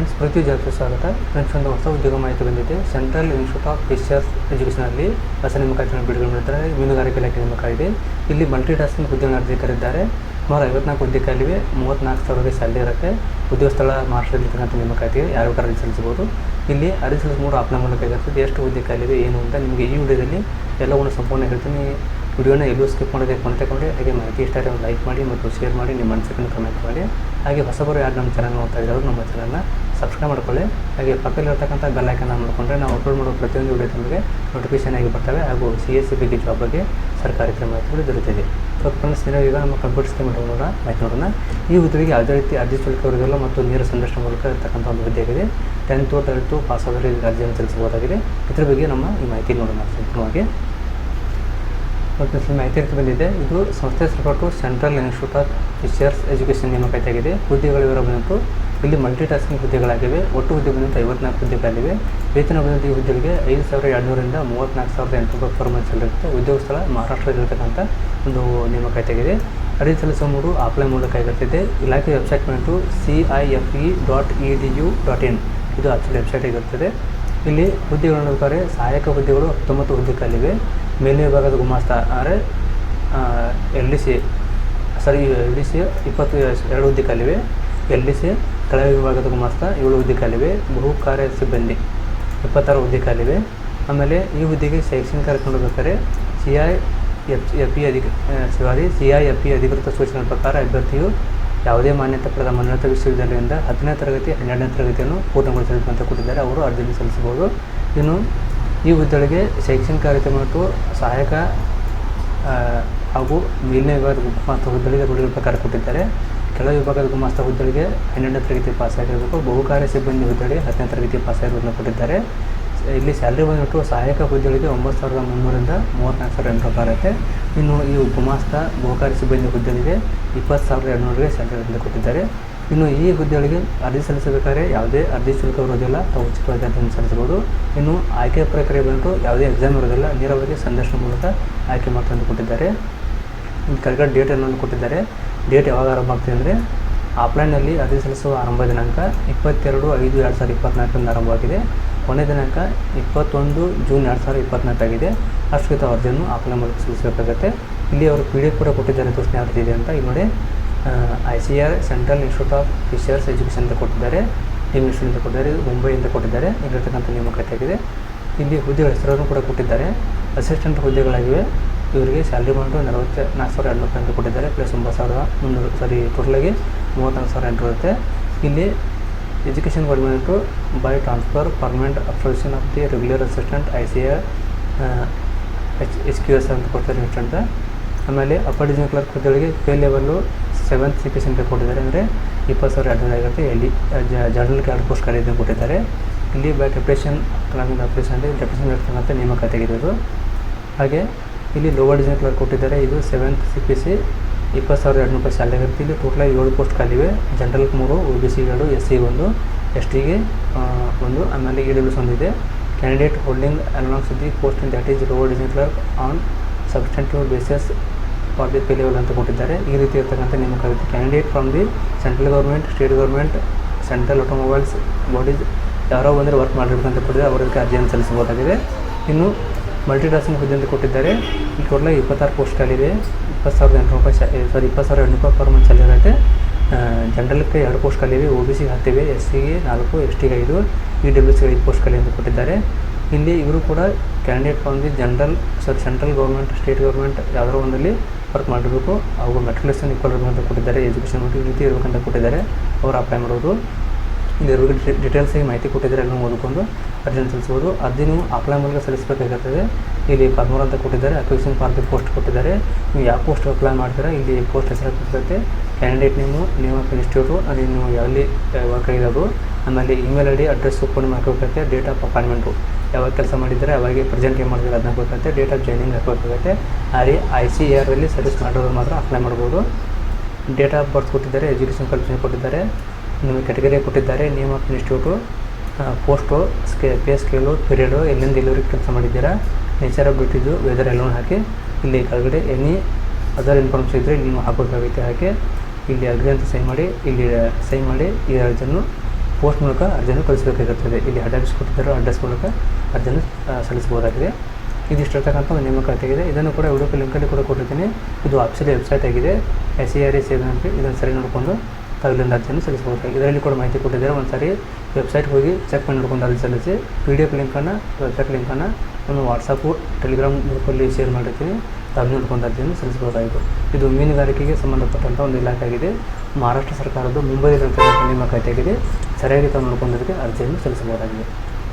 Friends ಪ್ರತಿ ಜಾತ್ರೆ ಸ್ವಾಗತ. ಫ್ರೆಂಡ್ಸ್ ಒಂದು ಹೊಸ ಉದ್ಯೋಗ ಮಾಹಿತಿ ಬಂದಿದೆ. ಸೆಂಟ್ರಲ್ ಇನ್ಸ್ಟಿಟ್ಯೂಟ್ ಆಫ್ ಫಿಶರ್ಸ್ ಎಜುಕೇಷನಲ್ಲಿ ಹೊಸ ನೇಮಕಾತಿಯನ್ನು ಬಿಡುಗಡೆ ಮಾಡಿದ್ದಾರೆ ಮೀನುಗಾರಿಕೆ ಇಲಾಖೆ ನೇಮಕ ಇದೆ ಇಲ್ಲಿ ಮಲ್ಟಿ ಟಾಸ್ಕಿಂಗ್ ಉದ್ಯೋಗ ಕರೆದಿದ್ದಾರೆ ಸುಮಾರು ಐವತ್ನಾಲ್ಕು ಹುದ್ದೆ ಖಾಲಿವೆ ಮೂವತ್ತ್ನಾಲ್ಕು ಸಾವಿರ ಸ್ಯಾಲರಿ ಇರುತ್ತೆ. ಉದ್ಯೋಗ ಸ್ಥಳ ಮಹಾರಾಷ್ಟ್ರದಲ್ಲಿರ್ತಕ್ಕಂಥ ನೇಮಕಾತಿಗೆ ಯಾರು ಬೇಕಾದ್ರೂ ಅರ್ಜಿ ಸಲ್ಲಿಸಬಹುದು. ಇಲ್ಲಿ ಅರ್ಜಿ ಮೂರು ಆಪ್ನ ಮೂಲಕ ಇರ್ತದೆ ಎಷ್ಟು ಹುದ್ದೆ ಏನು ಅಂತ ನಿಮಗೆ ಈ ವಿಡಿಯೋದಲ್ಲಿ ಎಲ್ಲವನ್ನು ಸಂಪೂರ್ಣ ಹೇಳ್ತೀನಿ. ವಿಡಿಯೋನ ಎಲ್ಲೂ ಸ್ಕಿಪ್ ಮಾಡೋದೇ ಕೊನೆ ತಗೊಂಡು ಹಾಗೆ ಮಾಹಿತಿ ಇಷ್ಟ ಆದರೆ ಲೈಕ್ ಮಾಡಿ ಮತ್ತು ಶೇರ್ ಮಾಡಿ. ನಿಮ್ಮ ಅನಿಸಿಕೆಯನ್ನು ಕಮೆಂಟ್ ಮಾಡಿ. ಹಾಗೆ ಹೊಸಬರು ಯಾರು ನಮ್ಮ ಚಾನಲ್ ನೋಡ್ತಾ ಇದ್ದಾರೆ ನಮ್ಮ ಚಾನಲ್ನ ಸಬ್ಸ್ಕ್ರೈಬ್ ಮಾಡ್ಕೊಳ್ಳಿ. ಹಾಗೆ ಪಕ್ಕದಲ್ಲಿರ್ತಕ್ಕಂಥ ಬೆಲ್ ಐಕನ್ನ ಮಾಡಿಕೊಂಡ್ರೆ ನಾವು ಅಪ್ಲೋಡ್ ಮಾಡೋ ಪ್ರತಿಯೊಂದು ವಿಡಿಯೋ ನಿಮಗೆ ನೋಟಿಫಿಕೇಶನ್ ಆಗಿ ಬರ್ತವೆ ಹಾಗೂ ಸಿ ಎಸ್ ಸಿ ಬಗ್ಗೆ ಜಾಬ್ ಬಗ್ಗೆ ಸರ್ಕಾರಿ ಮಾಹಿತಿಗಳು ದೊರೆತಿದೆ. ಸೊ ಫ್ರೆಂಡ್ಸ್ ನೀವು ಈಗ ನಮ್ಮ ಕಂಪ್ಯೂಟರ್ ಸ್ಕೀಮ್ ನೋಡೋಣ ಮಾಹಿತಿ ನೋಡೋಣ. ಈ ಹುದ್ದೆಗೆ ಯಾವುದೇ ರೀತಿ ಅರ್ಜಿ ಶುಲ್ಕ ಇರೋದಿಲ್ಲ ಮತ್ತು ನೇರ ಸಂದರ್ಶನ ಮೂಲಕ ಇರ್ತಕ್ಕಂಥ ಒಂದು ಹುದ್ದೆ ಆಗಿದೆ. ಟೆಂತು ಟ್ವೆಲ್ತು ಪಾಸ್ ಆದರೆ ಅರ್ಜಿಯನ್ನು ಸಲ್ಲಿಸಬಹುದಾಗಿದೆ. ಇದ್ರ ಬಗ್ಗೆ ನಮ್ಮ ಈ ಮಾಹಿತಿ ನೋಡೋಣ ಸಂಪೂರ್ಣವಾಗಿ. ಮತ್ತು ಮಾಹಿತಿ ಅಂತ ಬಂದಿದೆ. ಇದು ಸಂಸ್ಥೆ ಹೆಸರುಪಟ್ಟು central institute of teachers education ನೇಮಕಾತಿಯಾಗಿದೆ. ಹುದ್ದೆಗಳ ವಿವರ ಬಂದಿತ್ತು ಇಲ್ಲಿ ಮಲ್ಟಿ ಟಾಸ್ಕಿಂಗ್ ಹುದ್ದೆಗಳಾಗಿವೆ. ಒಟ್ಟು ಹುದ್ದೆ ಐವತ್ನಾಲ್ಕು ಹುದ್ದೆಗಳಿವೆ ವೇತನ ಬಂದಂಥ ಹುದ್ದೆಗಳಿಗೆ ಐದು ಸಾವಿರ ಎರಡುನೂರಿಂದ ಮೂವತ್ತ್ನಾಲ್ಕು ಸಾವಿರದ ಎಂಟುನೂರು ಪರ್ಫಾರ್ಮೆನ್ಸ್ ಇರುತ್ತೆ. ಉದ್ಯೋಗ ಸ್ಥಳ ಮಹಾರಾಷ್ಟ್ರದಲ್ಲಿರ್ತಕ್ಕಂಥ ಒಂದು ನೇಮಕಾತಿಯಾಗಿದೆ. ಅರ್ಜಿ ಸಲ್ಲಿಸುವ ಮೂರು ಆಫ್ಲೈನ್ ಮೂಲಕ ಆಗಿರ್ತದೆ ಇಲಾಖೆ ವೆಬ್ಸೈಟ್ ಬಂದು C I F E dot E D U dot in ಇದು ಆಕ್ಚುಲಿ ವೆಬ್ಸೈಟ್ ಆಗಿರ್ತದೆ. ಇಲ್ಲಿ ಹುದ್ದೆಗಳು ನೋಡ್ತಾರೆ ಸಹಾಯಕ ಹುದ್ದೆಗಳು ಹತ್ತೊಂಬತ್ತು ಹುದ್ದೆ ಖಾಲಿವೆ ಮೇಲ್ಮೇ ವಿಭಾಗದ ಗುಮಾಸ್ತ ಅಂದರೆ L D C sorry L D C ಇಪ್ಪತ್ತು, ಎರಡು ಹುದ್ದೆ ಎಲ್ ಡಿ ಸಿ ಕೆಳ ವಿಭಾಗದ ಗುಮಾಸ್ತ ಏಳು ಹುದ್ದೆ ಖಾಲಿವೆ, ಬಹು ಕಾರ್ಯ ಸಿಬ್ಬಂದಿ ಇಪ್ಪತ್ತಾರು ಹುದ್ದೆ ಖಾಲಿವೆ. ಆಮೇಲೆ ಈ ಹುದ್ದೆಗೆ ಶೈಕ್ಷಣಿಕ ಕರ್ಕೊಂಡು ಬೇಕಾದ್ರೆ C I F F E ಅಧಿಕ sorry C I F E ಅಧಿಕೃತ ಸೂಚನೆ ಪ್ರಕಾರ ಅಭ್ಯರ್ಥಿಯು ಯಾವುದೇ ಮಾನ್ಯತೆ ಪಡೆದ ಮನೋನತ ವಿಶ್ವವಿದ್ಯಾಲಯದಿಂದ ಹತ್ತನೇ ತರಗತಿ, ಹನ್ನೆರಡನೇ ತರಗತಿಯನ್ನು ಪೂರ್ಣಗೊಳಿಸಬೇಕು ಅಂತ ಕೊಟ್ಟಿದ್ದಾರೆ ಅವರು ಅರ್ಜಿಯನ್ನು ಸಲ್ಲಿಸಬಹುದು. ಇನ್ನು ಈ ಹುದ್ದೆಗಳಿಗೆ ಶೈಕ್ಷಣಿಕ ಕಾರ್ಯಕ್ರಮ ಮತ್ತು ಸಹಾಯಕ ಹಾಗೂ ಮೇಲಿನ ವಿಭಾಗದ ಮತ್ತು ಹುದ್ದೆಗಳಿಗೆ ರೂಢಿಗಳ ಪ್ರಕಾರ ಕೊಟ್ಟಿದ್ದಾರೆ. ಕೆಳ ವಿಭಾಗದ ಗುಮಾಸ್ತ ಹುದ್ದೆಗಳಿಗೆ ಹನ್ನೆರಡನೇ ತರಗತಿ ಪಾಸಾಗಿರಬೇಕು ಬಹುಕಾರ್ಯ ಸಿಬ್ಬಂದಿ ಹುದ್ದೆಗಳಿಗೆ ಹತ್ತನೇ ತರಗತಿ ಪಾಸ್ ಆಗಿರೋದನ್ನು ಕೊಟ್ಟಿದ್ದಾರೆ. ಇಲ್ಲಿ ಸ್ಯಾಲ್ರಿ ಬಂದ್ಬಿಟ್ಟು ಸಹಾಯಕ ಹುದ್ದೆಗಳಿಗೆ ಒಂಬತ್ತು ಸಾವಿರದ ಮುನ್ನೂರಿಂದ ಮೂವತ್ತ್ನಾಲ್ಕು ಸಾವಿರ ಎಂಟು ರೂಪಾಯಿ ಇರುತ್ತೆ ಇನ್ನು ಈ ಗುಮಾಸ್ತ ಬಹುಕಾರ್ಯ ಸಿಬ್ಬಂದಿ ಹುದ್ದೆಗಳಿಗೆ ಇಪ್ಪತ್ತು ಸಾವಿರದ ಎರಡುನೂರಿಗೆ ಸ್ಯಾಲ್ರಿ ಕೊಟ್ಟಿದ್ದಾರೆ. ಇನ್ನು ಈ ಹುದ್ದೆಗಳಿಗೆ ಅರ್ಜಿ ಸಲ್ಲಿಸಬೇಕಾದ್ರೆ ಯಾವುದೇ ಅರ್ಜಿ ಶುಲ್ಕ ಇರೋದಿಲ್ಲ ತಾವು ಉಚಿತವಾಗಿ ಅರ್ಜಿಯನ್ನು ಸಲ್ಲಿಸಬಹುದು. ಇನ್ನು ಆಯ್ಕೆ ಪ್ರಕ್ರಿಯೆ ಬಂದು ಯಾವುದೇ ಎಕ್ಸಾಮ್ ಇರೋದಿಲ್ಲ ನೇರವಾಗಿ ಸಂದರ್ಶನ ಮೂಲಕ ಆಯ್ಕೆ ಮಾಡ್ತಾ ಅಂತ ಕೊಟ್ಟಿದ್ದಾರೆ ಕರೆಕ್ಟ್ ಡೇಟ್ ಅನ್ನೋದು ಕೊಟ್ಟಿದ್ದಾರೆ. ಡೇಟ್ ಯಾವಾಗ ಆರಂಭ ಆಗ್ತದೆ ಅಂದರೆ ಆಫ್ಲೈನಲ್ಲಿ ಅರ್ಜಿ ಸಲ್ಲಿಸುವ ಆರಂಭ ದಿನಾಂಕ ಇಪ್ಪತ್ತೆರಡು ಐದು ಎರಡು ಸಾವಿರದ ಇಪ್ಪತ್ತ್ನಾಲ್ಕರಿಂದ ಆರಂಭವಾಗಿದೆ ಕೊನೆ ದಿನಾಂಕ ಇಪ್ಪತ್ತೊಂದು ಜೂನ್ ಎರಡು ಸಾವಿರದ ಇಪ್ಪತ್ತ್ನಾಲ್ಕಾಗಿದೆ ಅಷ್ಟಕ್ಕೆ ಅರ್ಜಿಯನ್ನು ಆಫ್ಲೈನ್ ಮೂಲಕ ಸಲ್ಲಿಸಬೇಕಾಗತ್ತೆ. ಇಲ್ಲಿ ಅವರು ಪಿ ಡಿ ಎಫ್ ಕೂಡ ಕೊಟ್ಟಿದ್ದಾರೆ ತೋರಿಸಿ ಯಾವ ರೀತಿ ಇದೆ ಅಂತ. ಇಲ್ಲಿ ನೋಡಿ I C R central institute of fishers education ಅಂತ ಕೊಟ್ಟಿದ್ದಾರೆ. ಇನ್ಸ್ಟಿಟ್ಯೂಟ್ ಅಂತ ಕೊಟ್ಟಿದ್ದಾರೆ ಮುಂಬೈ ಮುಂಬೈಯಿಂದ ಕೊಟ್ಟಿದ್ದಾರೆ. ಇಲ್ಲಿರ್ತಕ್ಕಂಥ ನೇಮಕಾತಿಯಾಗಿದೆ. ಇಲ್ಲಿ ಹುದ್ದೆಗಳ ಹೆಸರನ್ನು ಕೂಡ ಕೊಟ್ಟಿದ್ದಾರೆ. ಅಸಿಸ್ಟೆಂಟ್ ಹುದ್ದೆಗಳಾಗಿವೆ. ಇವರಿಗೆ ಸ್ಯಾಲ್ರಿ ಬಂದು ನಲವತ್ತ ನಾಲ್ಕು ಸಾವಿರ ಎರಡು ರೂಪಾಯಿ ಅಂತ ಕೊಟ್ಟಿದ್ದಾರೆ. ಪ್ಲಸ್ ಒಂಬತ್ತು ಸಾವಿರದ ಮುನ್ನೂರು ಸಾರಿ ಟೋಟಲಾಗಿ ಮೂವತ್ತ್ನಾಲ್ಕು ಸಾವಿರ ಎಂಟು ಇರುತ್ತೆ ಇಲ್ಲಿ education government by transfer permanent absorption of the regular assistant I C H H Q S ಅಂತ ಕೊಡ್ತಾರೆ ಇನ್ಸ್ಟೆಂಟ್ ಆಮೇಲೆ ಅಪ್ಪರ್ ಡಿವಿಷನ್ ಕ್ಲರ್ಕ್ ಹುದ್ದೆಗಳಿಗೆ pay level seventh C P ಅಂತ ಕೊಟ್ಟಿದ್ದಾರೆ. ಅಂದರೆ ಇಪ್ಪತ್ತು ಸಾವಿರ ಎರಡು ಆಗಿರುತ್ತೆ ಎಲ್ಲಿ ಜರ್ನಲ್ ಕ್ಯಾಡ್ ಪೋಸ್ಟ್ ಕಾರ್ಯ ಕೊಟ್ಟಿದ್ದಾರೆ. ಇಲ್ಲಿ ಬೈ ಡೆಪ್ರೇಷನ್ ಕಲಾಮಿಂದ ಅಪ್ರೇಷನ್ ಅಂದರೆ ಇರ್ತಕ್ಕಂಥ ನೇಮಕಾತಿಯಾಗಿದೆ ಇದು ಹಾಗೆ ಇಲ್ಲಿ ಲೋವರ್ ಡಿವಿಷನ್ ಕ್ಲರ್ಕ್ ಕೊಟ್ಟಿದ್ದಾರೆ. ಇದು ಸೆವೆಂತ್ ಸಿ ಪಿ ಸಿ ಇಪ್ಪತ್ತು ಸಾವಿರದ ಎರಡು ರೂಪಾಯಿ ಸ್ಯಾಲರಿ ಇರುತ್ತೆ. ಇಲ್ಲಿ ಟೋಟಲಾಗಿ ಏಳು ಪೋಸ್ಟ್ ಖಾಲಿವೆ ಜನರಲ್ ಮೂರು ಒ ಬಿ ಸಿ ಎರಡು ಎಸ್ ಸಿ ಒಂದು ಎಸ್ ಟಿಗೆ ಒಂದು, ಆಮೇಲೆ ಇ ಡಬ್ಲ್ಯೂಸ್ ಒಂದಿದೆ candidate holding along the post in that is lower division clerk on substantive basis for the level ಅಂತ ಕೊಟ್ಟಿದ್ದಾರೆ. ಈ ರೀತಿ ಇರ್ತಕ್ಕಂಥ ನೇಮಕಾತಿ candidate from the central government state government central autonomous bodies ಯಾರೋ ಬಂದರೆ ವರ್ಕ್ ಮಾಡಿರ್ಬೇಕಂತ ಕೊಟ್ಟಿದ್ದಾರೆ. ಅವರಿಗೆ ಅರ್ಜಿಯನ್ನು ಸಲ್ಲಿಸಬಹುದಾಗಿದೆ. ಇನ್ನು ಮಲ್ಟಿ ಟಾಸ್ಕಿಂಗ್ ಹುದ್ದೆ ಅಂತ ಕೊಟ್ಟಿದ್ದಾರೆ. ಈ ಕೊಡಲೇ ಇಪ್ಪತ್ತಾರು ಪೋಸ್ಟ್ ಖಾಲಿದೆ ಇಪ್ಪತ್ತು ಸಾವಿರದ ಎಂಟು ರೂಪಾಯಿ ಸಾರಿ ಇಪ್ಪತ್ತು ಸಾವಿರ ಎಂಟು ರೂಪಾಯಿ ಪರ್ ಮಂತ್ ಸ್ಯಾಲರಿ ಇರುತ್ತೆ ಜನರಲ್ಗೆ ಎರಡು ಪೋಸ್ಟ್ ಖಾಲಿವೆ ಒ ಬಿ ಸಿಗೆ ಹತ್ತಿವೆ ಎಸ್ ಸಿಗೆ ನಾಲ್ಕು ಎಸ್ ಟಿಗೆ ಐದು ಇ ಡಬ್ಲ್ಯೂ ಸಿಗೆ ಐದು ಅಂತ ಕೊಟ್ಟಿದ್ದಾರೆ. ಇಲ್ಲಿ ಇವರು ಕೂಡ ಕ್ಯಾಂಡಿಡೇಟ್ ಬಂದು general sir central government state government ಯಾವುದೋ ಒಂದಲ್ಲಿ ವರ್ಕ್ ಮಾಡಿರಬೇಕು. ಅವರು ಮೆಟ್ರಿಕ್ಯುಲೇಷನ್ ಇಕ್ವಲ್ ಇರಬೇಕು ಅಂತ ಕೊಟ್ಟಿದ್ದಾರೆ. ಎಜುಕೇಷನ್ ರೀತಿ ಇರಬೇಕಂತ ಕೊಟ್ಟಿದ್ದಾರೆ. ಅವರು ಅಪ್ಲೈ ಮಾಡೋದು. ಇಲ್ಲಿ ಡೀಟೇಲ್ಸ್ ಡೀಟೇಲ್ಸಾಗಿ ಮಾಹಿತಿ ಕೊಟ್ಟಿದ್ದಾರೆ ಎಲ್ಲ ಓದಿಕೊಂಡು ಅರ್ಜಿನ ಸಲ್ಲಿಸ್ಬೋದು ನೀವು ಅಪ್ಲೈ ಮೂಲಕ ಸಲ್ಲಿಸಬೇಕಾಗುತ್ತದೆ ಇಲ್ಲಿ ಪದ್ಮೂರು ಅಂತ ಕೊಟ್ಟಿದ್ದಾರೆ. ಅಕ್ವಿಷನ್ ಫಾರ್ ದಿ ಪೋಸ್ಟ್ ಕೊಟ್ಟಿದ್ದಾರೆ. ನೀವು ಯಾವ ಪೋಸ್ಟ್ ಅಪ್ಲೈ ಮಾಡ್ತೀರಾ, ಇಲ್ಲಿ ಪೋಸ್ಟ್ ಹೆಸರು ಕೊಟ್ಟಿರುತ್ತೆ. Candidate name name of institute ಅಲ್ಲಿ ನೀವು ಯಾವಲ್ಲಿ ವರ್ಕ್ ಆಗಿರೋದು, ಆಮೇಲೆ email I D address open ಮಾಡ್ಕೋಬೇಕಾಗುತ್ತೆ ಡೇಟ್ ಆಫ್ ಅಪಾಯಿಂಟ್ಮೆಂಟು ಯಾವಾಗ ಕೆಲಸ ಮಾಡಿದರೆ ಅವಾಗ ಪ್ರೆಸೆಂಟ್ ಏನು ಮಾಡಿದ್ರೆ ಅದನ್ನ ಗೊತ್ತಾಗುತ್ತೆ ಡೇಟ್ ಆಫ್ ಜಾಯ್ನಿಂಗ್ ಹಾಕಬೇಕಾಗುತ್ತೆ ಅಲ್ಲಿ ಐ ಸಿ ಆರಲ್ಲಿ ಸರ್ವಿಸ್ ಮಾಡೋದು ಮಾತ್ರ ಅಪ್ಲೈ ಮಾಡ್ಬೋದು. ಡೇಟ್ ಆಫ್ ಬರ್ತ್ ಕೊಟ್ಟಿದ್ದಾರೆ ಎಜುಕೇಷನ್ ಕ್ವಾಲಿಫಿಕೇಷನ್ ಕೊಟ್ಟಿದ್ದಾರೆ ನಿಮಗೆ ಕೆಟಗರಿ ಕೊಟ್ಟಿದ್ದಾರೆ ನೇಮ್ ಆಫ್ ಇನ್ಸ್ಟಿಟ್ಯೂಟು ಪೋಸ್ಟು ಸ್ಕೇ ಪೇ ಸ್ಕೇಲು ಪೀರಿಯಡು ಎಲ್ಲಿಂದ ಎಲ್ಲಿವರೆಗೆ ಕೆಲಸ ಮಾಡಿದ್ದೀರಾ ನೇಚರ್ ಆಫ್ ಡ್ಯೂಟಿದು ವೆದರ್ ಎಲ್ಲೋನ್ ಹಾಕಿ, ಇಲ್ಲಿ ಕೆಳಗಡೆ ಎನಿ ಅದರ್ ಇನ್ಫಾರ್ಮೇಷನ್ ಇದ್ದರೆ ನೀವು ಹಾಕಬೇಕಾಗುತ್ತೆ ಹಾಕಿ ಇಲ್ಲಿ ಅಗ್ರಿ ಅಂತ ಸೈನ್ ಮಾಡಿ, ಇಲ್ಲಿ ಸೈನ್ ಮಾಡಿ ಈ ಅರ್ಜಿಯನ್ನು ಪೋಸ್ಟ್ ಮೂಲಕ ಅರ್ಜಿಯನ್ನು ಕಳಿಸಬೇಕಾಗುತ್ತದೆ. ಇಲ್ಲಿ ಅಡ್ರೆಸ್ ಕೊಟ್ಟಿದ್ದಾರೋ ಅಡ್ರೆಸ್ ಮೂಲಕ ಅರ್ಜಿಯನ್ನು ಸಲ್ಲಿಸಬಹುದಾಗಿದೆ. ಇದಿಷ್ಟಿರ್ತಕ್ಕಂಥ ಒಂದು ನೇಮಕಾತಿ ಆಗಿದೆ ಇದನ್ನು ಕೂಡ ವಿಡಿಯೋ ಲಿಂಕಲ್ಲಿ ಕೂಡ ಕೊಟ್ಟಿದ್ದೀನಿ. ಇದು ಆಫೀಸಿಯಲ್ ವೆಬ್ಸೈಟ್ ಆಗಿದೆ. ಎಸ್ ಸಿ ಆರ್ ಎಸ್ ಅಂತ ಇದನ್ನು ಸರಿ ನೋಡಿಕೊಂಡು ತಾವು ಅರ್ಜಿಯನ್ನು ಸಲ್ಲಿಸಬಹುದು ಇದರಲ್ಲಿ ಕೂಡ ಮಾಹಿತಿ ಕೊಟ್ಟಿದ್ದಾರೆ. ಒಂದು ಸಾರಿ ವೆಬ್ಸೈಟ್ಗೆ ಹೋಗಿ ಚೆಕ್ ಮಾಡಿ ನೋಡ್ಕೊಂಡು ಅಲ್ಲಿ ಸಲ್ಲಿಸಿ. ಪಿ ಡಿ ಎಫ್ ಲಿಂಕನ್ನು ವೆಬ್ಸೈಟ್ ಲಿಂಕನ್ನು ನಾನು ವಾಟ್ಸಪ್ಪು ಟೆಲಿಗ್ರಾಮ್ ಗ್ರೂಪಲ್ಲಿ ಶೇರ್ ಮಾಡಿರ್ತೀನಿ. ತಾವು ನೋಡ್ಕೊಂಡು ಅರ್ಜಿಯನ್ನು ಸಲ್ಲಿಸಬಹುದಾಯಿತು ಇದು ಮೀನುಗಾರಿಕೆಗೆ ಸಂಬಂಧಪಟ್ಟಂಥ ಒಂದು ಇಲಾಖೆ ಆಗಿದೆ. ಮಹಾರಾಷ್ಟ್ರ ಸರ್ಕಾರದ್ದು ಮುಂಬೈನಲ್ಲಿ ನೇಮಕಾತಿಯಾಗಿದೆ ಸರಿಯಾಗಿ ತಾವು ನೋಡ್ಕೊಂಡೋದಕ್ಕೆ ಅರ್ಜಿಯನ್ನು ಸಲ್ಲಿಸಬಹುದಾಗಿದೆ.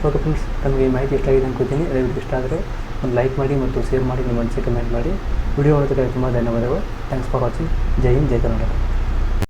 ಓಕೆ ಫ್ರೆಂಡ್ಸ್ ತಮಗೆ ಈ ಮಾಹಿತಿ ಇಷ್ಟ ಆಗಿದೆ ಅನ್ಕೋತೀನಿ. ದಯವಿಟ್ಟು ಇಷ್ಟ ಆದರೆ ಒಂದು ಲೈಕ್ ಮಾಡಿ ಮತ್ತು ಶೇರ್ ಮಾಡಿ, ನಿಮ್ಮ ಅನಿಸಿಕೆ ಕಮೆಂಟ್ ಮಾಡಿ. ವಿಡಿಯೋ ನೋಡೋದಕ್ಕೆ ತುಂಬ ಧನ್ಯವಾದಗಳು. ಥ್ಯಾಂಕ್ಸ್ ಫಾರ್ ವಾಚಿಂಗ್ ಜೈ ಹಿಂದ್, ಜೈ ಕರ್ನಾಟಕ.